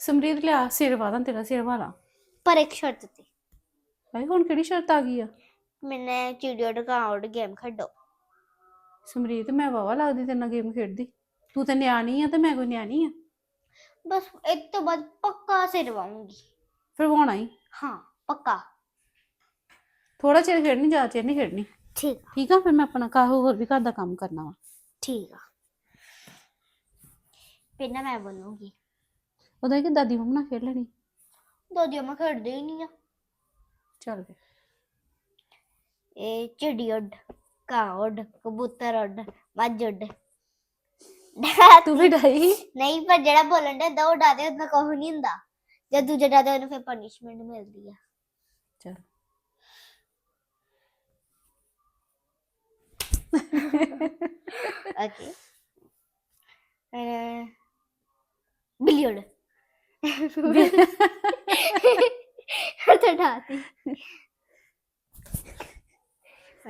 ਸਮਰੀਤ ਲਿਆ ਸਿਰ ਵਾਲਾਂ ਤੇਰਾ ਸਿਰ ਵਾਲਾ ਪਰ ਇੱਕ ਸ਼ਰਤ ਤੇ। ਭਾਈ ਹੁਣ ਕਿਹੜੀ ਸ਼ਰਤ ਆ ਗਈ ਆ? ਮੈਨੇ ਚੀਡੀਓ ਡਕਾਊਟ ਗੇਮ ਖੇਡੋ। ਸਮਰੀਤ ਮੈਂ ਵਾਵਾ ਲੱਗਦੀ ਤੇਰੇ ਨਾਲ ਗੇਮ ਖੇਡਦੀ। ਤੂੰ ਤੇ ਨਿਆਣੀ ਆ ਤੇ ਮੈਂ ਕੋਈ ਨਿਆਣੀ ਆ? ਬਸ ਇੱਕ ਤੋਂ ਬਾਅਦ ਪੱਕਾ ਸਿਰ ਵਾਉਂਗੀ ਫਿਰ ਵਾਉਣਾ ਹੀ? ਹਾਂ ਪੱਕਾ। ਥੋੜਾ ਚਿਰ ਖੇਡਣੀ ਜ਼ਿਆਦਾ ਚਿਰ ਨਹੀਂ ਖੇਡਣੀ? ਠੀਕ ਆ। ਠੀਕ ਆ ਫਿਰ ਮੈਂ ਆਪਣਾ ਕਾਹ ਹੋਰ ਵੀ ਘਰ ਦਾ ਕੰਮ ਕਰਨਾ ਵਾ। ਠੀਕ ਆ। ਫਿਰ ਨਾ ਮੈਂ ਬਣੂਗੀ ਉਹਦਾ ਕਿ ਦਾਦੀ ਮੰਮਾ ਨਾਲ ਖੇਡ ਲੈਣੀ? ਦੋਦੀਓ ਮੈਂ ਖੇਡਦੀ ਹੀ ਨਹੀਂ ਆ। ਚੱਲ ਫਿਰ। ਇਹ ਚਿੜੀ ਉੱਡ ਕਾਂ ਉੱਡ ਕਬੂਤਰ ਉੱਡ ਮੱਝ ਉੱਡ। ਤੂੰ ਵੀ ਡਾਈ? ਨਹੀਂ ਪਰ ਜਿਹੜਾ ਬੋਲਣ ਦਾ ਦੋ ਡਾਦੇ ਉਹਨਾਂ ਕੁਝ ਨਹੀਂ ਹੁੰਦਾ। ਜਦ ਦੂਜੇ ਡਾਦੇ ਉਹਨੂੰ ਫਿਰ ਪਨਿਸ਼ਮੈਂਟ ਮਿਲਦੀ ਆ। ਚੱਲ। ਓਕੇ ਬਿੱਲੀ ਉੱਡ। ਤਾਂ ਡਾਤੀ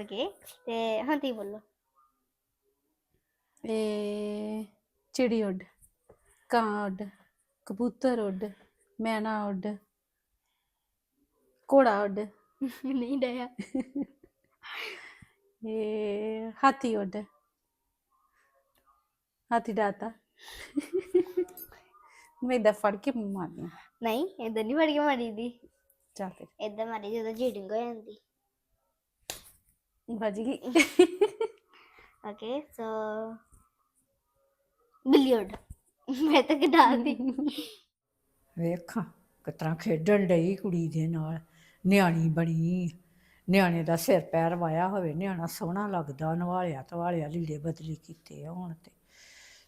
ਓਕੇ ਤੇ ਹਾਂ ਤੀ ਬੋਲੋ। ਇਹ ਚਿੜੀ ਉੱਡ ਕਾਂ ਉੱਡ ਕਬੂਤਰ ਉੱਡ ਮੈਨਾ ਉੱਡ ਘੋੜਾ ਉੱਡ। ਨਹੀਂ ਡਿਆ ਇਹ ਹਾਥੀ ਉੱਡ। ਹਾਥੀ ਡਾਤਾ। ਮੈਂ ਦਾ ਫੜ ਕੇ ਮਾਰਨੀ ਨਹੀਂ ਇਦਾਂ ਨਹੀਂ ਫੜ ਕੇ ਮਾਰੀ ਦੀ ਚੱਲ ਫਿਰ। ਇਦਾਂ ਮਾਰੀ ਜਦੋਂ ਚੀਟਿੰਗ ਹੋ ਜਾਂਦੀ। ਵੱਜ ਗਈ। ਓਕੇ ਸੋ ਬਿੱਲੀ ਉੱਡ ਮੈਂ ਤਾਂ ਕਢਾਤੀ ਵੇਖਾਂ ਕਿਤਰਾ ਖੇਡਣ ਡਈ ਕੁੜੀ ਦੇ ਨਾਲ। ਨਿਆਣੀ ਬਣੀ। ਨਿਆਣੇ ਦਾ ਸਿਰ ਪੈਰ ਵਾਇਆ ਹੋਵੇ ਨਿਆਣਾ ਸੋਹਣਾ ਲੱਗਦਾ। ਨਵਾਲਿਆ ਤਵਾਲਿਆ ਲੀੜੇ ਬਦਲੀ ਕੀਤੇ ਆ ਹੁਣ ਤੇ।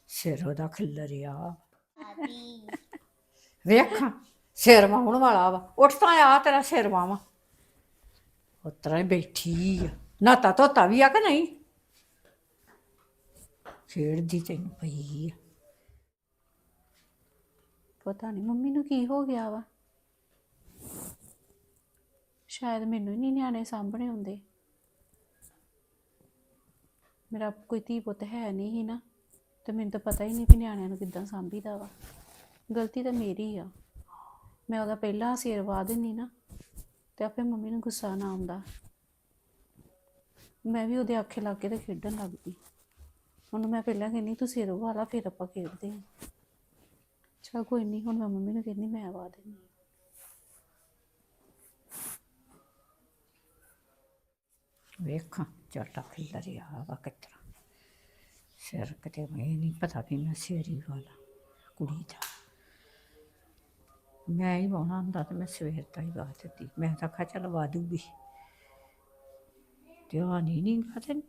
ਸਿਰ ਉਹਦਾ ਖਿੱਲਰਿਆ। ਆਤੀ ਵੇਖਾਂ ਸਿਰ ਵਾਹੁਣ ਵਾਲਾ ਵਾ। ਉੱਠ ਤਾਂ ਆ ਤੇਰਾ ਸਿਰ ਵਾਵਾ। ਉਤਰਾ ਬੈਠੀ ਆ। ਨਾਤਾ ਧੋਤਾ ਵੀ ਆ ਕਿ ਨਹੀਂ? ਖੇਡਦੀ ਤੈਨੂੰ ਪਈ ਆ। ਪਤਾ ਨਹੀਂ ਮੰਮੀ ਨੂੰ ਕੀ ਹੋ ਗਿਆ ਵਾ। ਸ਼ਾਇਦ ਮੈਨੂੰ ਹੀ ਨਹੀਂ ਨਿਆਣੇ ਸਾਂਭਣੇ ਹੁੰਦੇ। ਮੇਰਾ ਕੋਈ ਧੀ ਪੁੱਤ ਹੈ ਨਹੀਂ ਹੀ ਨਾ। ਤੇ ਮੈਨੂੰ ਤਾਂ ਪਤਾ ਹੀ ਨਹੀਂ ਕਿ ਨਿਆਣਿਆਂ ਨੂੰ ਕਿੱਦਾਂ ਸਾਂਭੀਦਾ ਵਾ। ਗਲਤੀ ਤਾਂ ਮੇਰੀ ਆ। ਮੈਂ ਉਹਦਾ ਪਹਿਲਾਂ ਸਿਰ ਵਾ ਦਿੰਦੀ ਨਾ, ਤੇ ਆਪੇ ਮੰਮੀ ਨੂੰ ਗੁੱਸਾ ਨਾ ਆਉਂਦਾ। ਮੈਂ ਵੀ ਉਹਦੇ ਆਖੇ ਲੱਗ ਕੇ ਤੇ ਖੇਡਣ ਲੱਗ ਪਈ। ਉਹਨੂੰ ਮੈਂ ਪਹਿਲਾਂ ਕਹਿੰਦੀ ਤੂੰ ਸਿਰ ਵਾਲਾ, ਫਿਰ ਆਪਾਂ ਖੇਡਦੇ ਹਾਂ। ਚਲ ਕੋਈ ਨਹੀਂ, ਹੁਣ ਮੈਂ ਮੰਮੀ ਨੂੰ ਕਹਿੰਦੀ, ਮੈਂ ਆਵਾ ਦਿੰਦੀ ਵੇਖਾਂ ਚਾਟਾ ਖਿਲਰਿਆ ਵਾ ਕਿਤਰਾ। ਸਿਰ ਕਿਤੇ ਇਹ ਨਹੀਂ ਪਤਾ ਵੀ ਮੈਂ ਸੇਰੀ ਵਾਲਾ ਕੁੜੀ ਦਾ। ਮੈਂ ਹੀ ਬਾਉਣਾ ਹੁੰਦਾ ਤੇ ਮੈਂ ਸਵੇਰ ਦਾ ਹੀ ਵਾਹ ਦਿੱਤੀ। ਮੈਂ ਤਾਂ ਖਾ ਚੱਲ ਵਾ ਦੂਗੀ। ਤੇ ਉਹ ਨਹੀਂ ਨਹੀਂ ਖਾਤੇ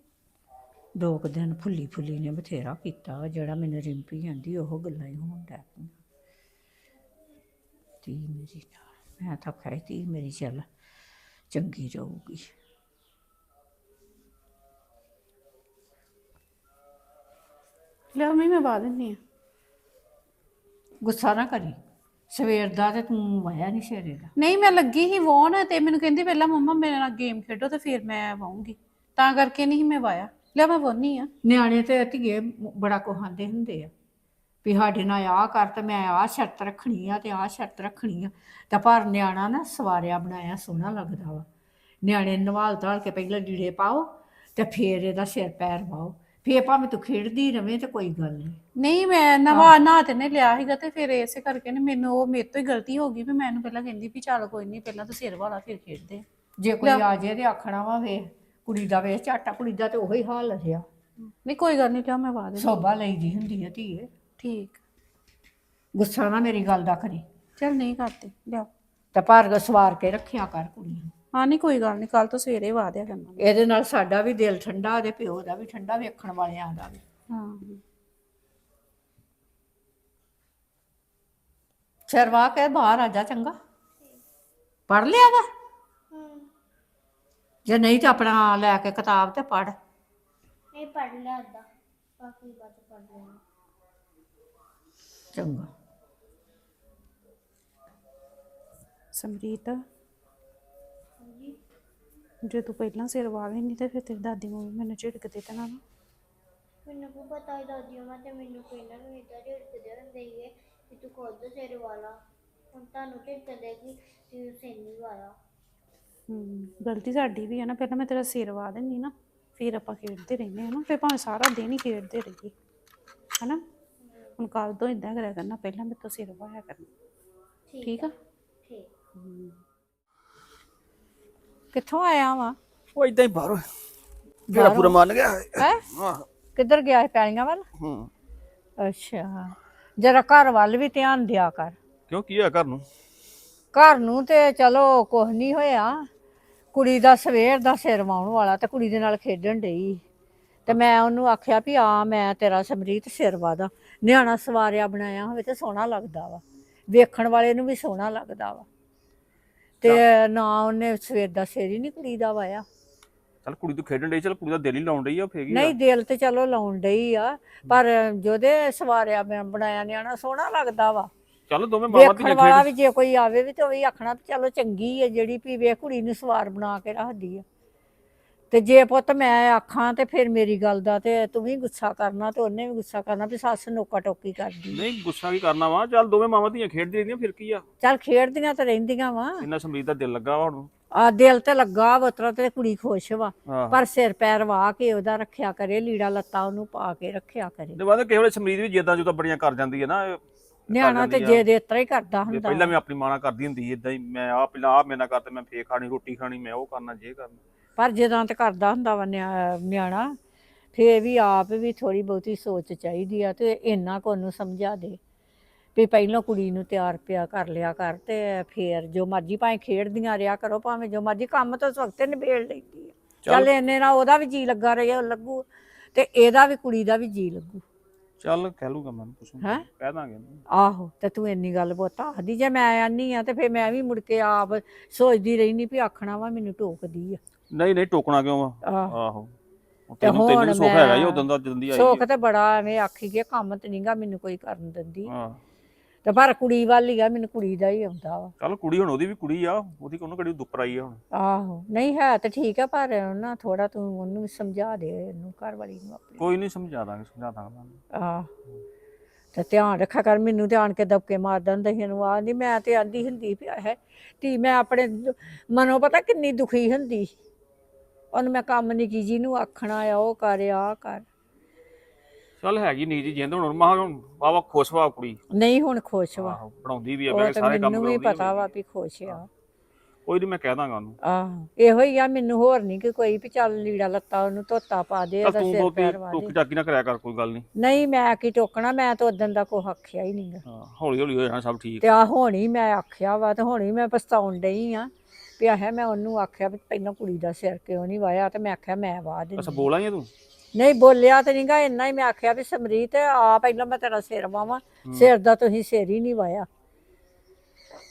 ਦੋ ਕੁ ਦਿਨ ਫੁੱਲੀ ਫੁੱਲੀ ਨੇ ਬਥੇਰਾ ਕੀਤਾ ਜਿਹੜਾ ਮੈਨੂੰ ਰਿੰਪੀ ਜਾਂਦੀ ਉਹ ਗੱਲਾਂ ਹੀ ਹੋਣ ਡੈ ਪਈਆਂ। ਤੀ ਮੇਰੀ ਨਾਲ, ਮੈਂ ਤਾਂ ਖਾਈ ਤੀ ਮੇਰੀ ਚੱਲ ਚੰਗੀ ਰਹੂਗੀ। ਲਿਆ ਮੰਮੀ ਮੈਂ ਆਵਾ ਦਿੰਦੀ ਹਾਂ। ਗੁੱਸਾ ਨਾ ਕਰੀ। ਸਵੇਰ ਦਾ ਤੇ ਤੂੰ ਵਾਇਆ ਨਹੀਂ ਸ਼ੇਰੇ ਦਾ। ਨਹੀਂ ਮੈਂ ਲੱਗੀ ਹੀ ਵਾਉਣ ਤੇ ਮੈਨੂੰ ਕਹਿੰਦੀ ਪਹਿਲਾਂ ਮੰਮਾ ਮੇਰੇ ਨਾਲ ਗੇਮ ਖੇਡੋ ਤੇ ਫਿਰ ਮੈਂ ਵਾਉਂਗੀ ਤਾਂ ਕਰਕੇ ਨਹੀਂ ਮੈਂ ਵਾਇਆ ਲਿਆ ਮੈਂ ਵਾਉਣੀ ਆ ਨਿਆਣੇ ਤੇ ਧੀਏ ਬੜਾ ਕੋਹਾਂਦੇ ਹੁੰਦੇ ਆ ਵੀ ਸਾਡੇ ਨਾਲ ਆਹ ਕਰ ਤੇ ਮੈਂ ਆਹ ਸ਼ਰਤ ਰੱਖਣੀ ਆ ਤੇ ਆਹ ਸ਼ਰਤ ਰੱਖਣੀ ਆ। ਤਾਂ ਪਰ ਨਿਆਣਾ ਨਾ ਸਵਾਰਿਆ ਬਣਾਇਆ ਸੋਹਣਾ ਲੱਗਦਾ ਵਾ। ਨਿਆਣੇ ਨਵਾਲ ਧਾਲ ਕੇ ਪਹਿਲਾਂ ਲੀੜੇ ਪਾਓ ਤੇ ਫੇਰ ਇਹਦਾ ਸਿਰ ਪੈਰ ਵਾਓ। ਫੇਰ ਭਾਵੇਂ ਤੂੰ ਖੇਡਦੀ ਰਵੇਂ ਤੇ ਕੋਈ ਗੱਲ ਨਹੀਂ ਨਹੀਂ ਮੈਂ ਨਵਾ ਨਾ ਤੇ ਨੇ ਲਿਆ ਸੀਗਾ ਤੇ ਫਿਰ ਇਸੇ ਕਰਕੇ ਨੇ ਮੈਨੂੰ ਉਹ ਮੇਰੇ ਤੋਂ ਹੀ ਗਲਤੀ ਹੋ ਗਈ ਵੀ ਮੈਂ ਇਹਨੂੰ ਪਹਿਲਾਂ ਕਹਿੰਦੀ ਵੀ ਚੱਲ ਕੋਈ ਨਹੀਂ ਪਹਿਲਾਂ ਤੂੰ ਸਿਰ ਵਾਲਾ ਫਿਰ ਖੇਡਦੇ। ਜੇ ਕੋਈ ਆ ਜੇ ਤੇ ਆਖਣਾ ਵਾ ਵੇ ਕੁੜੀ ਦਾ ਵੇ ਝਾਟਾ ਕੁੜੀ ਦਾ ਤੇ ਉਹੀ ਹਾਲ ਰਿਹਾ। ਨਹੀਂ ਕੋਈ ਗੱਲ ਨਹੀਂ ਲਿਆ ਮੈਂ ਵਾ ਦੇ ਸੋਭਾ ਲਈਦੀ ਹੁੰਦੀ ਆ ਧੀਏ। ਠੀਕ। ਗੁੱਸਾ ਨਾ ਮੇਰੀ ਗੱਲ ਦਾ ਕਰੀ। ਚੱਲ ਨਹੀਂ ਕਰਤੇ ਲਿਆ ਤੇ ਪਰ ਸਵਾਰ ਕੇ ਰੱਖਿਆ ਕਰ ਕੁੜੀ ਨੂੰ। ਹਾਂ ਨਹੀਂ ਕੋਈ ਗੱਲ ਨਹੀਂ ਕੱਲ ਤੋਂ ਸਵੇਰੇ ਵਾ ਦਿਆ ਕਰਨਾ ਇਹਦੇ ਨਾਲ ਸਾਡਾ ਵੀ ਦਿਲ ਠੰਡਾ ਉਹਦੇ ਪਿਓ ਦਾ ਵੀ ਠੰਡਾ ਵੇਖਣ ਵਾਲਿਆਂ ਦਾ ਵੀ। ਹਾਂ। ਸ਼ਰਵਾ ਕੇ ਬਾਹਰ ਆ ਜਾ ਚੰਗਾ। ਪੜ ਲਿਆ ਵਾ? ਜੇ ਨਹੀਂ ਤਾਂ ਆਪਣਾ ਲੈ ਕੇ ਕਿਤਾਬ ਤੇ ਪੜ ਨਹੀਂ ਪੜ ਲਿਆ ਅੱਧਾ। ਬਾਕੀ ਬਾਅਦ ਪੜ ਲੈਣਾ ਚੰਗਾ। ਸਮਰੀਤ ਜੇ ਤੂੰ ਪਹਿਲਾਂ ਸਿਰ ਵਾ ਲੈਂਦੀ ਤੇ ਫਿਰ ਤੇਰੀ ਦਾਦੀ ਮੰਮੀ ਮੈਨੂੰ ਝਿੜਕਦੇ ਤਾਂ ਨਾ। ਮੈਨੂੰ ਕੀ ਪਤਾ ਦਾਦੀ ਮਾਂ ਤੇ ਮੈਨੂੰ ਪਹਿਲਾਂ ਨੂੰ ਇਦਾਂ ਝਿੜਕਦੇ ਹੁੰਦੇ ਸੀਗੇ ਕਿ ਤੂੰ ਖੁਦ ਸਿਰ ਵਾਲਾ ਹੁਣ ਤੁਹਾਨੂੰ ਢਿੱਡ ਦੇ ਕਿ ਤੂੰ ਸਿਰ ਨਹੀਂ ਵਾਲਾ ਹੂੰ ਗਲਤੀ ਸਾਡੀ ਵੀ ਹੈ ਨਾ ਪਹਿਲਾਂ ਮੈਂ ਤੇਰਾ ਸਿਰ ਵਾ ਦਿੰਦੀ ਨਾ ਫਿਰ ਆਪਾਂ ਖੇਡਦੇ ਰਹਿੰਦੇ ਹਾਂ ਨਾ ਫਿਰ ਭਾਵੇਂ ਸਾਰਾ ਦਿਨ ਹੀ ਖੇਡਦੇ ਰਹੀਏ ਹਨਾ? ਹੁਣ ਕੱਲ ਤੋਂ ਇਦਾਂ ਕਰਿਆ ਕਰਨਾ ਪਹਿਲਾਂ ਮੇਰੇ ਤੋਂ ਸਿਰ ਵਾਇਆ ਕਰਨਾ। ਠੀਕ ਆ ਠੀਕ ਕਿੱਥੋਂ ਆਇਆ ਵਾ? ਉਹ ਇਦਾਂ ਹੀ ਬਾਹਰੋਂ। ਜਿਹੜਾ ਪੂਰਾ ਮੰਨ ਗਿਆ। ਹੈ? ਹਾਂ। ਕਿੱਧਰ ਗਿਆ ਹੈ ਪੈਲੀਆਂ ਵੱਲ? ਹੂੰ। ਅੱਛਾ। ਜਰਾ ਘਰ ਵੱਲ ਵੀ ਧਿਆਨ ਦਿਆ ਕਰ। ਕਿਉਂ? ਕੀ ਹੋਇਆ ਘਰ ਨੂੰ? ਘਰ ਨੂੰ ਤੇ ਚਲੋ ਕੁਝ ਨਹੀਂ ਹੋਇਆ। ਕੁੜੀ ਦਾ ਸਵੇਰ ਦਾ ਸਿਰ ਵਾਉਣ ਵਾਲਾ ਤੇ ਕੁੜੀ ਦੇ ਨਾਲ ਖੇਡਣ ਡਈ। ਤੇ ਮੈਂ ਉਹਨੂੰ ਆਖਿਆ ਵੀ ਆ ਮੈਂ ਤੇਰਾ ਸਮਰੀਤ ਸਿਰ ਵਾਦਾ ਨਿਆਣਾ ਸਵਾਰਿਆ ਬਣਾਇਆ ਹੋਵੇ ਤੇ ਸੋਹਣਾ ਲੱਗਦਾ ਵਾ। ਵੇਖਣ ਵਾਲੇ ਨੂੰ ਵੀ ਸੋਹਣਾ ਲੱਗਦਾ ਵਾ। ਤੇ ਨਾ ਉਹਨੇ ਸਵੇਰ ਦਾ ਸਿਰ ਹੀ ਨਹੀਂ ਕੁੜੀ ਦਾ ਵਾਇਆ। ਚੱਲ ਕੁੜੀ ਤੋਂ ਖੇਡਣ ਡਈ ਚੱਲ ਕੁੜੀ ਦਾ ਦਿਲ ਹੀ ਲਾਉਣ ਡਈ ਆ ਫੇਗੀ ਨਹੀਂ ਦਿਲ ਤੇ ਚਲੋ ਲਾਉਣ ਡਈ ਆ ਪਰ ਜਿਹਦੇ ਸਵਾਰਿਆ ਮੈਂ ਬਣਾਇਆ ਨਿਆਣਾ ਸੋਹਣਾ ਲੱਗਦਾ ਵਾ। ਚੱਲ ਦੋਵੇਂ ਮਾਵਾਂ ਵਾਲਾ ਖੇਡ ਵੀ ਜੇ ਕੋਈ ਆਵੇ ਵੀ ਤੇ ਉਹ ਵੀ ਆਖਣਾ ਵੀ ਚਲੋ ਚੰਗੀ ਹੈ ਜਿਹੜੀ ਵੀ ਵੇਖ ਕੁੜੀ ਨੂੰ ਸਵਾਰ ਬਣਾ ਕੇ ਰੱਖਦੀ ਆ। ਤੇ ਜੇ ਪੁੱਤ ਮੈਂ ਆਖਾਂ ਤੇ ਫਿਰ ਮੇਰੀ ਗੱਲ ਦਾ ਤੇ ਤੂੰ ਵੀ ਗੁੱਸਾ ਕਰਨਾ ਤੇ ਉਹਨੇ ਵੀ ਗੁੱਸਾ ਕਰਨਾ ਵੀ ਸੱਸ ਨੋਕਾ ਟੋਕੀ ਕਰਦੀ। ਨਹੀਂ ਗੁੱਸਾ ਕੀ ਕਰਨਾ ਵਾ? ਚੱਲ ਦੋਵੇਂ ਮਾਵਾਂ ਧੀਆਂ ਖੇਡਦੀ ਰਹਿੰਦੀਆਂ ਫਿਰ ਕੀ ਆ? ਚੱਲ ਖੇਡਦੀਆਂ ਤੇ ਰਹਿੰਦੀਆਂ ਵਾ। ਇੰਨਾ ਸਮਰੀਤ ਦਾ ਦਿਲ ਲੱਗਾ ਵਾ ਹੁਣ? ਆ ਦਿਲ ਤੇ ਲੱਗਾ ਵਤਰਾ ਤੇ ਕੁੜੀ ਖੁਸ਼ ਵਾ। ਪਰ ਸਿਰ ਪੈਰ ਵਾਹ ਕੇ ਉਹਦਾ ਰੱਖਿਆ ਕਰੇ ਲੀੜਾ ਲੱਤਾ ਉਹਨੂੰ ਪਾ ਕੇ ਰੱਖਿਆ ਕਰੇ। ਦੇ ਬਾਅਦ ਕਿਸੇ ਵੇਲੇ ਸਮਰੀਤ ਵੀ ਜਿੱਦਾਂ ਜੁਦਾਂ ਬੜੀਆਂ ਕਰ ਜਾਂਦੀ ਹੈ ਨਾ ਇਹ ਕਰ ਨਿਆਣਾ ਤੇ ਜਾਂਦੀ ਆ। ਜੇ ਦੇ ਇਤਰਾ ਹੀ ਕਰਦਾ ਜੇ ਹੁੰਦਾ ਪਹਿਲਾਂ ਵੀ। ਆਪਣੀ ਮਾਂ ਨਾਲ ਕਰਦੀ ਹੁੰਦੀ ਇਦਾਂ ਹੀ ਮੈਂ ਆ ਪਹਿਲਾਂ ਆ ਮੇਰੇ ਨਾਲ ਕਰਤੇ ਮੈਂ ਫੇਰ ਖਾਣੀ ਰੋਟੀ ਖਾਣੀ ਮੈਂ ਉਹ ਕਰਨਾ ਜੇ ਕਰਨਾ। ਪਰ ਜਦੋਂ ਤੇ ਕਰਦਾ ਹੁੰਦਾ ਵਾ ਨਿਆ- ਨਿਆਣਾ ਫੇਰ ਵੀ ਆਪ ਵੀ ਥੋੜੀ ਬਹੁਤੀ ਸੋਚ ਚਾਹੀਦੀ ਆ ਤੇ ਇੰਨਾ ਕੋ ਉਹਨੂੰ ਸਮਝਾ ਦੇ। ਵੀ ਪਹਿਲਾਂ ਕੁੜੀ ਨੂੰ ਤਿਆਰ ਪਿਆ ਕਰ ਲਿਆ ਕਰ ਤੇ ਫੇਰ ਜੋ ਮਰਜ਼ੀ ਭਾਵੇਂ ਖੇਡਦੀਆਂ ਰਿਆ ਕਰੋ ਭਾਵੇਂ ਜੋ ਮਰਜ਼ੀ ਕੰਮ ਤਾਂ ਉਸ ਵਕਤ ਨਿਬੇੜ ਲੈਂਦੀ ਆ। ਚੱਲ। ਇੰਨੇ ਨਾਲ ਉਹਦਾ ਵੀ ਜੀ ਲੱਗਾ ਰਿਹਾ ਲੱਗੂ ਤੇ ਇਹਦਾ ਵੀ ਕੁੜੀ ਦਾ ਵੀ ਜੀ ਲੱਗੂ। ਚੱਲ ਕਹਿ ਲੂਗਾ ਮੈਂ ਪੁੱਛੂ ਹੈਂ? ਕਹਿ ਦਾਂਗੇ ਆਹੋ ਤੇ ਤੂੰ ਇੰਨੀ ਗੱਲ ਬੋਤਾ ਆਖਦੀ ਜੇ ਮੈਂ ਆਨੀ ਆ ਤੇ ਫੇਰ ਮੈਂ ਵੀ ਮੁੜ ਕੇ ਆਪ ਸੋਚਦੀ ਰਹਿਨੀ ਵੀ ਆਖਣਾ ਵਾ ਮੈਨੂੰ ਟੋਕਦੀ ਆ। ਨਹੀਂ ਨਹੀਂ ਟੋਕਣਾ ਕਿਉਂ ਵਾ ਆਹ। ਆਹੋ। ਤੇ ਤੈਨੂੰ ਤੈਨੂੰ ਸੁੱਖ ਹੈਗਾ ਹੀ ਉਦੋਂ ਦਾ ਜਦੋਂ ਦੀ ਆਈ ਸੁੱਖ। ਤੇ ਬੜਾ ਐਵੇਂ ਆਖੀ ਗਿਆ ਕੰਮ ਤੇ ਨਹੀਂਗਾ ਮੈਨੂੰ ਕੋਈ ਕਰਨ ਦਿੰਦੀ। ਹਾਂ। ਤੇ ਪਰ ਕੁੜੀ ਵੱਲ ਹੀ ਆ ਮੈਨੂੰ ਕੁੜੀ ਦਾ ਹੀ ਆਉਂਦਾ ਵਾ। ਚੱਲ ਕੁੜੀ ਹੁਣ ਉਹਦੀ ਵੀ ਕੁੜੀ ਆ ਉਹਦੀ ਕੋਨੂੰ ਕਿਹੜੀ ਦੁੱਪਰ ਆਈ ਆ ਹੁਣ? ਆਹੋ ਨਹੀਂ ਹੈ ਤੇ ਠੀਕ ਆ ਪਰ ਨਾ ਥੋੜਾ ਤੂੰ ਉਹਨੂੰ ਵੀ ਸਮਝਾ ਦੇ ਇਹਨੂੰ ਘਰ ਵਾਲੀ ਨੂੰ ਆਪਣੀ। ਕੋਈ ਨਹੀਂ ਸਮਝਾ ਦਾਂਗੇ ਸਮਝਾ ਦਾਂਗੇ। ਆਹ। ਤੇ ਧਿਆਨ ਰੱਖਿਆ ਕਰ ਮੈਨੂੰ ਧਿਆਨ ਕੇ ਦਬਕੇ ਮਾਰ ਦਿੰਦਾ ਸੀ ਇਹਨੂੰ ਆ ਨਹੀਂ ਮੈਂ ਤੇ ਆਂਦੀ ਹੁੰਦੀ ਪਿਆ ਹੈ। ਧੀ ਮੈਂ ਆਪਣੇ ਮਨੋਂ ਪਤਾ ਕਿੰਨੀ ਦੁਖੀ ਹੁੰਦੀ ਉਹਨੂੰ ਮੈਂ ਕੰਮ ਨਹੀਂ ਕੀ ਜੀ ਨੂੰ ਆਖਣਾ ਆ ਉਹ ਕਰ ਆ ਕਰ। ਚੱਲ ਹੈਗੀ ਨੀ ਜੀ ਜਿੰਦ ਹੁਣ ਮਾ ਵਾਵਾ ਖੁਸ਼ ਵਾ ਕੁੜੀ। ਨਹੀਂ ਹੁਣ ਖੁਸ਼ ਵਾ। ਆਹੋ ਬਣਾਉਂਦੀ ਵੀ ਆ ਉਹ ਬੈ ਤੇ ਸਾਰੇ ਕੰਮ ਮੈਨੂੰ ਵੀ ਪਤਾ ਵਾ ਵੀ ਖੁਸ਼ ਆ। ਕੋਈ ਨਹੀਂ ਮੈਂ ਕਹਿ ਦਾਂਗਾ ਉਹਨੂੰ। ਆਹੋ ਇਹੋ ਹੀ ਆ ਮੈਨੂੰ ਹੋਰ ਨਹੀਂ ਕਿ ਕੋਈ ਵੀ ਚੱਲ ਲੀੜਾ ਲੱਤਾ ਉਹਨੂੰ ਧੋਤਾ ਪਾ ਦੇ ਚੱਲ ਉਹਦਾ ਤੂੰ ਸਿਰ ਬਹੁਤੀ ਪੈਰ ਵਾ ਟੋਕੀ ਦੇ। ਟਾਕੀ ਨਾ ਕਰਿਆ ਕਰ ਕੋਈ ਗੱਲ ਨਹੀਂ ਨਹੀਂ ਮੈਂ ਕੀ ਟੋਕਣਾ ਮੈਂ ਤਾਂ ਉਦੋਂ ਦਾ ਕੋ ਆਖਿਆ ਹੀ ਨਹੀਂਗਾ ਹਾਂ ਹੌਲੀ ਹੌਲੀ ਹੋ ਜਾਣਾ ਸਭ ਠੀਕ। ਤੇ ਆ ਹੋਣੀ ਮੈਂ ਆਖਿਆ ਵਾ ਤੇ ਹੋਣੀ ਮੈਂ ਪਛਤਾਉਣ ਡਈ ਆ। ਵੀ ਆਹ ਮੈਂ ਉਹਨੂੰ ਆਖਿਆ ਵੀ ਪਹਿਲਾਂ ਕੁੜੀ ਦਾ ਸਿਰ ਕਿਉਂ ਨਹੀਂ ਵਾਇਆ ਤੇ ਮੈਂ ਆਖਿਆ ਮੈਂ ਵਾਹ ਅੱਛਾ ਦਿੰਦੀ ਬੋਲ ਆ ਤੂੰ? ਨਹੀਂ ਬੋਲਿਆ ਤੇ ਨਹੀਂਗਾ ਇੰਨਾ ਹੀ ਮੈਂ ਆਖਿਆ ਵੀ ਸਮਰੀਤ ਆ ਪਹਿਲਾਂ ਮੈਂ ਤੇਰਾ ਸਿਰ ਵਾਵਾਂ ਸਿਰ ਦਾ ਤੁਸੀਂ ਸਿਰ ਹੀ ਨਹੀਂ ਵਾਇਆ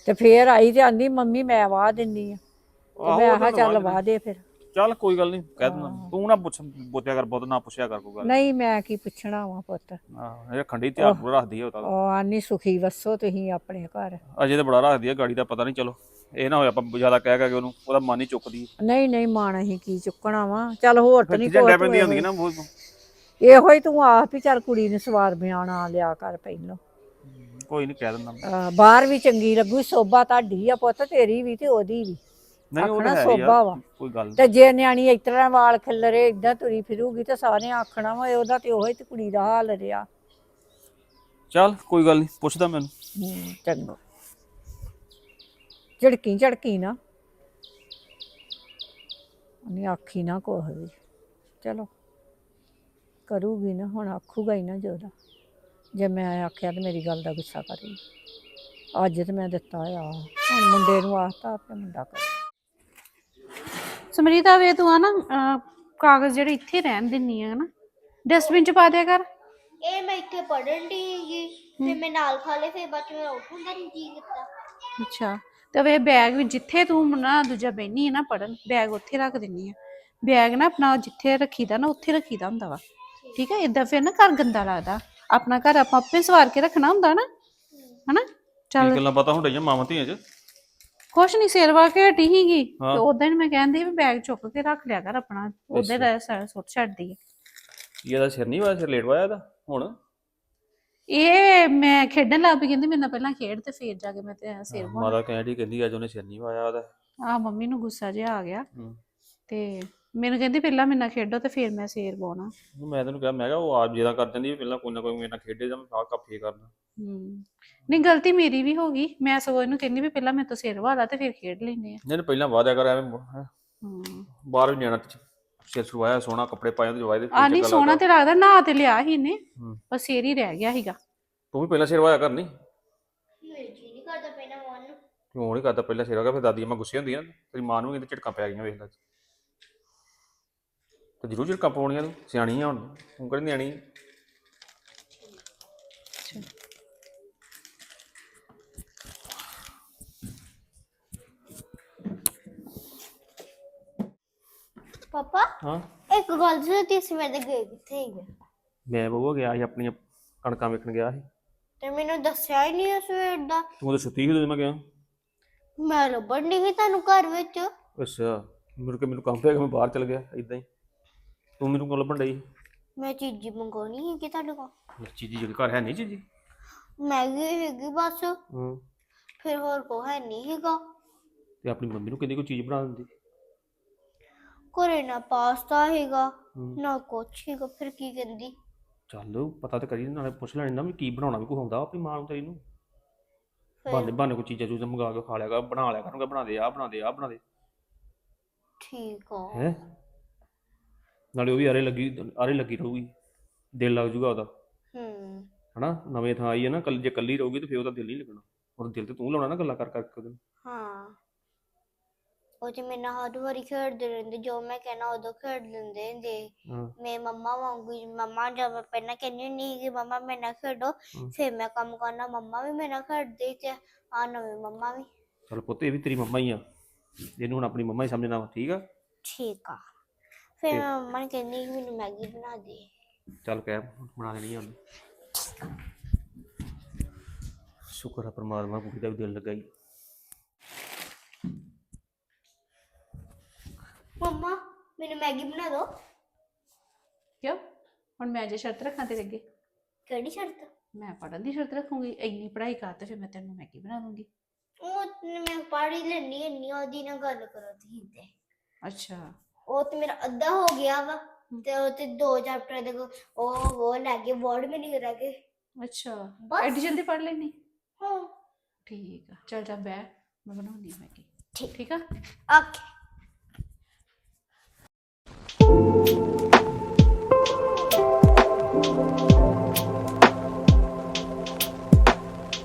ਤੇ ਫੇਰ ਆਈ ਤੇ ਆਂਦੀ ਮੰਮੀ ਮੈਂ ਵਾਹ ਦਿੰਨੀ ਆ ਤੇ ਆਹੋ, ਮੈਂ ਤਾਂ ਚੱਲ ਵਾਹ ਦੇ ਫਿਰ। ਚੱਲ ਕੋਈ ਗੱਲ ਨਹੀਂ ਕਹਿ ਦਿੰਦਾ। ਤੂੰ ਨਾ ਪੁੱਛ ਬੋਤਿਆ ਕਰ ਬਹੁਤ ਨਾ ਪੁੱਛਿਆ ਕਰ ਕੋਈ ਗੱਲ। ਨਹੀਂ ਮੈਂ ਕੀ ਪੁੱਛਣਾ ਵਾ ਪੁੱਤ। ਆਹ ਇਹ ਖੰਡੀ ਧਿਆਨ ਰੱਖਦੀ ਆ ਉਹ ਤਾਂ। ਉਹ ਆਨੀ ਸੁਖੀ ਵਸੋ ਤੁਸੀਂ ਆਪਣੇ ਘਰ। ਅਜੇ ਤਾਂ ਬੜਾ ਰੱਖਦੀ ਆ ਗਾੜੀ ਦਾ ਪਤਾ ਨਹੀਂ ਚਲੋ। ਇਹ ਨਾ ਹੋਇਆ ਆਪਾਂ ਜ਼ਿਆਦਾ ਕਹਿ ਕਹਿ ਕੇ ਉਹਨੂੰ ਉਹਦਾ ਮਨ ਹੀ ਚੁੱਕਦੀ ਨਹੀਂ ਨਹੀਂ ਮਾਣ ਅਸੀਂ ਕੀ ਚੁੱਕਣਾ ਵਾ? ਚੱਲ ਹੋਰ ਤਾਂ ਨਹੀਂ ਕੋਈ ਡੈ ਤੂੰ ਪੈਂਦੀਆਂ ਇਹੋ- ਹੁੰਦੀਆਂ ਨਾ ਬਹੁਤ। ਇਹੋ ਹੀ ਤੂੰ ਆਪ ਹੀ ਚੱਲ ਕੁੜੀ ਨੂੰ ਸਵਾਰ ਬਿਆਨ ਆ ਲਿਆ ਕਰ ਪਹਿਲੋਂ। ਕੋਈ ਨਹੀਂ ਕਹਿ ਦਿੰਦਾ ਮੈਂ। ਅਹ ਬਾਹਰ ਵੀ ਚੰਗੀ ਲੱਗੂ ਸੋਭਾ ਤੁਹਾਡੀ ਆ ਪੁੱਤ ਤੇਰੀ ਵੀ ਤੇ ਉਹਦੀ ਵੀ। ਨਹੀਂ ਉਹ ਆਖਣਾ ਤਾਂ ਹੈ ਸੋਭਾ ਵਾ। ਯਾਰ ਕੋਈ ਗੱਲ। ਤੇ ਜੇ ਨਿਆਣੀ ਇਸ ਤਰ੍ਹਾਂ ਵਾਲ ਖਿੱਲਰੇ ਇਦਾਂ ਤੁਰੀ ਫਿਰੂਗੀ ਤੇ ਸਾਰੇ ਆਖਣਾ ਵਾ ਉਹਦਾ ਤੇ ਉਹੀ ਤੇ ਕੁੜੀ ਦਾ ਹਾਲ ਰਿਹਾ। ਚੱਲ ਕੋਈ ਗੱਲ ਨਹੀਂ ਪੁੱਛਦਾ ਮੈਨੂੰ। ਹੂੰ ਚੰਗਾ। ਝੜਕੀ ਝੜਕੀ ਨਾ। ਉਹਨੇ ਆਖੀ ਨਾ ਕੁਛ ਵੀ। ਚਲੋ ਕਰੂਗੀ ਨਾ ਹੁਣ ਆਖੂਗਾ ਹੀ ਨਾ ਜੋਦਾ। ਜੇ ਮੈਂ ਆਖਿਆ ਤੇ ਮੇਰੀ ਗੱਲ ਦਾ ਗੁੱਸਾ ਕਰੀ ਅੱਜ ਤੇ ਮੈਂ ਦਿੱਤਾ ਆ। ਹੁਣ ਮੁੰਡੇ ਨੂੰ ਆਖਤਾ ਆਪੇ ਮੁੰਡਾ ਕਰ। ਸਮਰੀਤ ਵੇ ਤੂੰ ਆ ਨਾ ਕਾਗਜ਼ ਜਿਹੜੇ ਇੱਥੇ ਰਹਿਣ ਦਿੰਨੀ ਆ ਨਾ ਡਸਟਬਿਨ ਚ ਪਾ ਦਿਆ ਕਰ। ਇਹ ਮੈਂ ਇੱਥੇ ਪੜਨ ਦੀ ਹੈਗੀ ਫਿਰ ਮੈਂ ਨਾਲ ਖਾ ਲੇ ਫਿਰ ਬਾਅਦ ਉੱਠਣ ਦਾ ਨਹੀਂ ਜੀ ਕੀਤਾ। ਅੱਛਾ। ਤੇ ਵੇ ਬੈਗ ਵੀ ਜਿੱਥੇ ਤੂੰ ਨਾ ਦੂਜਾ ਬੈਣੀ ਹੈ ਨਾ ਪੜਨ ਬੈਗ ਉੱਥੇ ਰੱਖ ਦਿੰਨੀ ਆ। ਬੈਗ ਨਾ ਆਪਣਾ ਜਿੱਥੇ ਰੱਖੀਦਾ ਨਾ ਉੱਥੇ ਰੱਖੀਦਾ ਹੁੰਦਾ ਵਾ। ਠੀਕ ਹੈ ਇਦਾਂ ਫਿਰ ਨਾ ਘਰ ਗੰਦਾ ਲੱਗਦਾ। ਆਪਣਾ ਘਰ ਆਪਾਂ ਆਪੇ ਸਵਾਰ ਕੇ ਰੱਖਣਾ ਹੁੰਦਾ ਨਾ। ਹਨਾ? ਕੀ ਚੱਲ ਗੱਲਾਂ ਪਤਾ ਹੁੰਦੀਆਂ ਮਾਵਾਂ ਧੀਆਂ 'ਚ? ਕੁਛ ਨਹੀਂ ਸੇਰਵਾ ਕੇ ਹਟੀ ਹੀਗੀ। ਤੇ ਉਦਾਂ ਮੈਂ ਕਹਿੰਦੀ ਵੀ ਬੈਗ ਚੁੱਕ ਕੇ ਰੱਖ ਲਿਆ ਕਰ ਆਪਣਾ। ਉਦਾਂ ਦਾ ਸੁੱਟ ਛੱਡਦੀ ਹੈ ਕੀ ਇਹਦਾ ਸਿਰ ਨਹੀਂ ਵਾਇਆ ਸਿਰ ਲੇਟ ਵਾਇਆ ਇਹਦਾ? ਹੁਣ? ਇਹ ਮੈਂ ਖੇਡਣ ਲੱਗ ਪਈ ਕਹਿੰਦੀ ਮੇਰੇ ਨਾਲ ਪਹਿਲਾਂ ਖੇਡ ਤੇ ਫੇਰ ਜਾ ਕੇ ਮੈਂ ਤੇ ਸਿਰ ਬਣਾ ਮਾਤਾ ਕਹਿੰਦੀ ਕਹਿੰਦੀ ਅੱਜ ਉਹਨੇ ਸਿਰ ਨਹੀਂ ਵਾਇਆ ਉਹਦਾ। ਆ ਮੰਮੀ ਨੂੰ ਗੁੱਸਾ ਜਿਹਾ ਆ ਗਿਆ। ਹੂੰ। ਤੇ ਮੈਨੂੰ ਕਹਿੰਦੀ ਪਹਿਲਾਂ ਮੇਰੇ ਨਾਲ ਖੇਡੋ ਤੇ ਫੇਰ ਮੈਂ ਸਿਰ ਪਾਉਣਾ ਮੈਂ ਤੈਨੂੰ ਕਿਹਾ ਮੈਂ ਕਿਹਾ ਉਹ ਆਪ ਜਿਹਦਾ ਕਰ ਵੀ ਪਹਿਲਾਂ ਕੋਈ ਨਾ ਕੋਈ ਮੇਰੇ ਨਾਲ ਖੇਡੇ ਜਾਂ ਮੈਂ ਆਹ ਕੱਫੇ ਕਰਨਾ। ਹੂੰ। ਨਹੀਂ ਗਲਤੀ ਮੇਰੀ ਵੀ ਹੋ ਗਈ। ਮੈਂ ਸਗੋਂ ਇਹਨੂੰ ਕਹਿੰਦੀ ਵੀ ਪਹਿਲਾਂ ਮੇਰੇ ਤੋਂ ਸਿਰ ਵਾਲਾ ਤੇ ਫਿਰ ਖੇਡ ਲੈਨੇ ਆ। ਨਹੀਂ ਪਹਿਲਾਂ ਵਾਦਿਆ ਕਰ ਐਵੇਂ ਹੈਂ। ਹੂੰ। ਬਾਹਰ ਵੀ ਨਿਆਣਾ ਚ- ਸਿਰ ਸੁਆਇਆ ਸੋਹਣਾ ਕੱਪੜੇ ਪਾਏ ਉਹਦੇ ਜਵਾਏ ਦੇ ਆ ਨਹੀਂ ਸੋਹਣਾ ਤੇ ਲੱਗਦਾ ਨਾ ਤੇ ਲਿਆ ਹੀ ਨੇ ਹੂੰ। ਪਰ ਸਿਰ ਹੀ ਰਹਿ ਗਿਆ ਸੀਗਾ। ਤੂੰ ਵੀ ਪਹਿਲਾਂ ਸਿਰ ਵਾਇਆ ਕਰਨੀ ਮੇਰੇ ਜੀ ਨਹੀਂ ਕਰਦਾ ਪੈਣਾ ਮਨ ਨੂੰ। ਕਿਉਂ ਨਹੀਂ ਕਰਦਾ ਪਹਿਲਾਂ ਸਿਰ ਵਾਇਆ ਫਿਰ ਦਾਦੀ ਮਾਂ ਗੁੱਸੇ ਹੁੰਦੀ ਆ ਨਾ ਤੇਰੀ ਮਾਂ ਨੂੰ ਵੀ ਕਹਿੰਦੇ ਝਟਕਾਂ ਪੈ ਗਈਆਂ ਵੇਖ ਲੈ ਤੇ ਜ਼ਰੂਰ ਝਟਕਾਂ ਪਾਉਣੀਆਂ ਤੂੰ ਸਿਆਣੀ ਆ ਹੁਣ ਤੂੰ ਕਿਹੜੀ ਨਿਆਣੀ ਆ? ਪਾਪਾ ਹਾਂ। ਇੱਕ ਗੱਲ ਸੀ ਤੇ ਸਵੇਰ ਦੇ ਗਏ ਕਿੱਥੇ ਹੈਗੇ ਮੈਂ ਬਹੂ ਗਿਆ ਸੀ ਆਪਣੀਆਂ ਕਣਕਾਂ ਵੇਖਣ ਗਿਆ ਸੀ। ਤੇ ਮੈਨੂੰ ਦੱਸਿਆ ਹੀ ਨਹੀਂ ਸਵੇਰ ਦਾ। ਤੂੰ ਤਾਂ ਸੁੱਤੀ ਸੀ ਜਦੋਂ ਮੈਂ ਗਿਆ? ਮੈਂ ਲੱਭਣ ਨਹੀਂ ਗਈ ਤੁਹਾਨੂੰ ਘਰ ਵਿੱਚ। ਅੱਛਾ ਮੁੜ ਕੇ ਮੈਨੂੰ ਕੰਮ ਕਿ ਮੈਂ ਬਾਹਰ ਚਲ ਗਿਆ ਇਦਾਂ ਹੀ। ਤੂੰ ਮੈਨੂੰ ਕੋਲ ਲੱਭਣ ਡਈ? ਮੈਂ ਚੀਜ਼ੀ ਮੰਗਾਉਣੀ ਹੈਗੀ ਤੁਹਾਡੇ ਕੋਲ? ਚੀਜੀ ਜਿਹੜੀ ਘਰ ਹੈ ਨਹੀਂ ਚੀਜੀ? ਮੈਗੀ ਹੈਗੀ ਬਸ। ਹਾਂ। ਫਿਰ ਹੋਰ ਕੋ ਹੈ ਨਹੀਂ ਹੈਗਾ। ਤੇ ਆਪਣੀ ਮੰਮੀ ਨੂੰ ਕਹਿੰਦੀ ਕੋਈ ਚੀਜ਼ ਬਣਾ ਦਿੰਦੀ? ਘਰੇ ਨਾ ਪਾਸਤਾ ਹੈਗਾ ਹੂੰ। ਨਾ ਕੁਛ ਹੈਗਾ ਫਿਰ ਕੀ ਕਹਿੰਦੀ? ਚੱਲ ਪਤਾ ਤਾਂ ਕਰੀ ਨਾਲੇ ਪੁੱਛ ਲੈਣੀ ਨਾ ਵੀ ਕੀ ਬਣਾਉਣਾ ਵੀ ਕੋਈ ਹੁੰਦਾ ਆਪਣੀ ਮਾਂ ਨੂੰ ਤੇਰੀ ਨੂੰ। ਬਾਨੇ ਬਾਨੇ ਕੋਈ ਚੀਜ਼ਾਂ ਚੂਜ਼ਾਂ ਮੰਗਾ ਕੇ ਖਾ ਲਿਆ ਕਰ ਬਣਾ ਲਿਆ ਕਰੂੰਗਾ ਬਣਾ ਦੇ ਆ ਬਣਾ ਦੇ ਆ ਬਣਾ ਦੇ। ਠੀਕ ਆ। ਹੈ? ਨਾਲੇ ਉਹ ਵੀ ਆਰੇ ਲੱਗੀ ਆਰੇ ਲੱਗੀ ਰਹੂਗੀ ਦਿਲ ਲੱਗ ਜੂਗਾ ਉਹਦਾ। ਹੂੰ। ਹਨਾ ਨਵੇਂ ਥਾਂ ਆਈ ਹੈ ਨਾ ਕੱਲ ਜੇ ਕੱਲੀ ਰਹੂਗੀ ਤੇ ਫਿਰ ਉਹਦਾ ਦਿਲ ਨਹੀਂ ਲੱਗਣਾ। ਉਹਦਾ ਦਿਲ ਤੇ ਤੂੰ ਲਾਉਣਾ ਨਾ ਗੱਲਾਂ ਕਰ ਕਰਕੇ ਉਹਦੇ ਨਾਲ। ਹਾਂ। ਉਹ ਤੇ ਮੇਰੇ ਨਾਲ ਹਰ ਵਾਰੀ ਖੇਡਦੇ ਰਹਿੰਦੇ ਜੋ ਮੈਂ ਕਹਿਣਾ ਉਦੋਂ ਖੇਡ ਲੈਂਦੇ ਹੁੰਦੇ। ਹਾਂ। ਮੈਂ ਮੰਮਾ ਵਾਂਗੂ ਹੀ- ਮੰਮਾ ਜਦ ਮੈਂ ਪਹਿਲਾਂ ਕਹਿੰਦੀ ਨਹੀਂ ਕਿ ਮੰਮਾ ਮੇਰੇ ਨਾਲ ਖੇਡੋ ਹਮ। ਫਿਰ ਮੈਂ ਕੰਮ ਕਰਨਾ ਮੰਮਾ ਵੀ ਮੇਰੇ ਨਾਲ ਖੇਡਦੇ ਤੇ ਆ ਨਵੇਂ ਮੰਮਾ ਵੀ। ਚੱਲ ਪੁੱਤ ਇਹ ਵੀ ਤੇਰੀ ਮੰਮਾ ਹੀ ਆ। ਇਹਨੂੰ ਹੁਣ ਆਪਣੀ ਮੰਮਾ ਹੀ ਸਮਝਣਾ ਵਾ ਠੀਕ ਆ? ਠੀਕ ਆ। ਫਿਰ ਮੈਂ ਮੰਮਾ ਨੂੰ ਕਹਿੰਦੀ ਕਿ ਮੈਨੂੰ ਮੈਗੀ ਬਣਾ ਦੇ। ਚੱਲ ਕਹਿ ਬਣਾ ਦੇਣੀ ਆ ਉਹਨੇ। ਸ਼ੁਕਰ ਆ ਪਰਮਾਤਮਾ ਕੁੜੀ ਦਾ ਵੀ ਦਿਲ ਲੱਗਾ ਮੰਮਾ ਮੈਨੂੰ ਮੈਗੀ ਬਣਾ ਦਿਓ। ਕਿਉਂ? ਹੁਣ ਮੈਂ ਜੇ ਸ਼ਰਤ ਰੱਖਾਂ ਤੇਰੇ ਅੱਗੇ। ਕਿਹੜੀ ਸ਼ਰਤ? ਮੈਂ ਪੜਨ ਦੀ ਸ਼ਰਤ ਰੱਖੂੰਗੀ ਇੰਨੀ ਪੜ੍ਹਾਈ ਕਰ ਤੇ ਫਿਰ ਮੈਂ ਤੈਨੂੰ ਮੈਗੀ ਬਣਾ ਦੂੰਗੀ। ਉਹ ਤੇ ਮੈਂ ਪੜ੍ਹ ਹੀ ਲੈਣੀ ਇੰਨੀ ਉਹਦੀ ਨਾਲ ਗੱਲ ਕਰੋ ਤੁਸੀਂ ਤੇ। ਅੱਛਾ। ਉਹ ਤੇ ਮੇਰਾ ਅੱਧਾ ਹੋ ਗਿਆ ਵਾ ਤੇ ਉਹ ਤੇ ਦੋ ਚੈਪਟਰ ਦੇ ਕੋ- ਉਹ ਉਹ ਲੈ ਕੇ ਵਰਡ ਵੀ ਨਹੀਂ ਰਹਿ ਗਏ। ਅੱਛਾ ਬਸ। ਐਡੀ ਜਲਦੀ ਪੜ ਲੈਣੀ ਹਾਂ। ਠੀਕ ਆ ਚੱਲ ਜਾ ਬੈ ਮੈਂ ਬਣਾਉਣੀ ਮੈਗੀ। ਠੀਕ। ਠੀਕ ਆ? ਓਕੇ।